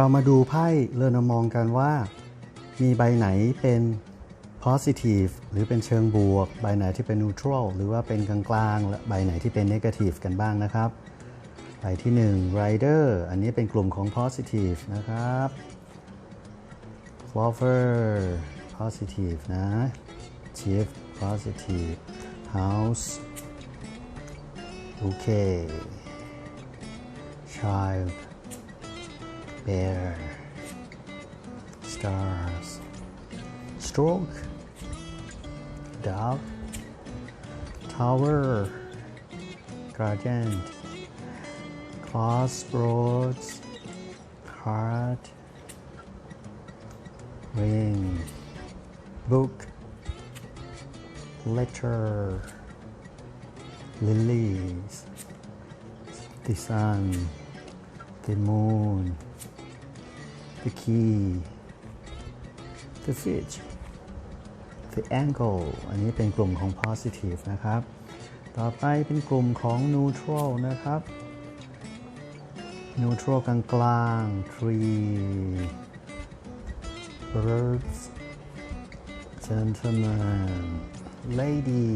เรามาดูไพ่เริ่มมองกันว่า มีใบไหนเป็น positive หรือเป็นเชิงบวก ใบไหนที่เป็น neutral หรือว่าเป็นกลางๆและใบไหนที่เป็น negative กันบ้างนะครับ ใบที่ 1 rider อันนี้เป็นกลุ่มของ positive นะครับ Clover positive นะ Chief positive House Okay Child Bear Stars Stroke Dog Tower Guardian Crossroads Heart ring book letter lilies the sun the moon key the fish the angle อันนี้เป็นกลุ่มของ positive นะครับ ต่อไปเป็นกลุ่มของ neutral นะครับ neutral กลางกลางๆ tree birds gentleman lady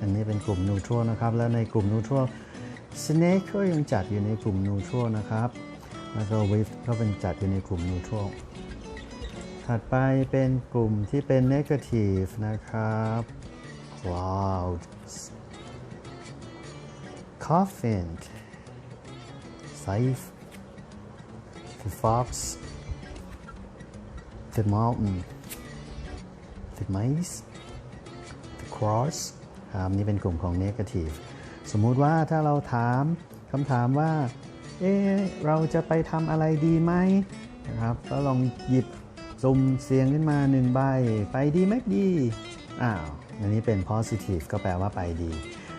อันนี้เป็นกลุ่ม neutral นะครับ และในกลุ่ม neutral snake ก็ยังจัดอยู่ในกลุ่ม neutral นะครับ แล้วก็ wift ก็เป็นจัดอยู่ในกลุ่ม neutral ถัดไปเป็นกลุ่มที่เป็น negative นะครับ clouds coffin safe the fox the mountain the mice the cross ครับนี่เป็นกลุ่มของ negative สมมุติว่าถ้าเราถามคำถามว่า เอ๊เราจะไปทำอะไรดีไหมนะครับ ก็ลองหยิบซุ่มเสียงขึ้นมาหนึ่งใบ ไปดีไหมดี อ้าว อันนี้เป็น positive ก็แปลว่าไปดี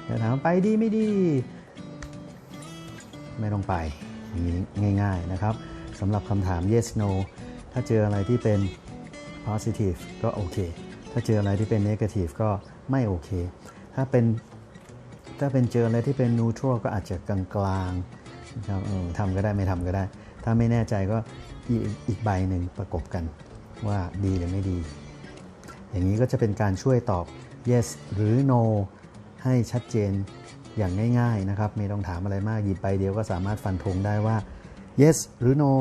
ถ้าถามว่าไปดีไม่ดี ไม่ต้องไปงี้ง่ายๆนะครับสำหรับคำถาม yes no ถ้าเจออะไรที่เป็น positive ก็โอเค ถ้าเจออะไรที่เป็น negative ก็ไม่โอเค ถ้าเป็นถ้าเป็นเจออะไรที่เป็น neutral ก็อาจจะกลางๆ ครับทำก็ได้ไม่ทำก็ได้ ถ้าไม่แน่ใจก็อีกอีกใบหนึ่งประกบกันว่าดีหรือไม่ดี อย่างนี้ก็จะเป็นการช่วยตอบ yes หรือ no ให้ชัดเจนอย่างง่าย ๆ นะครับ ไม่ต้องถามอะไรมากหยิบใบเดียวก็สามารถฟันธงได้ว่า yes หรือ no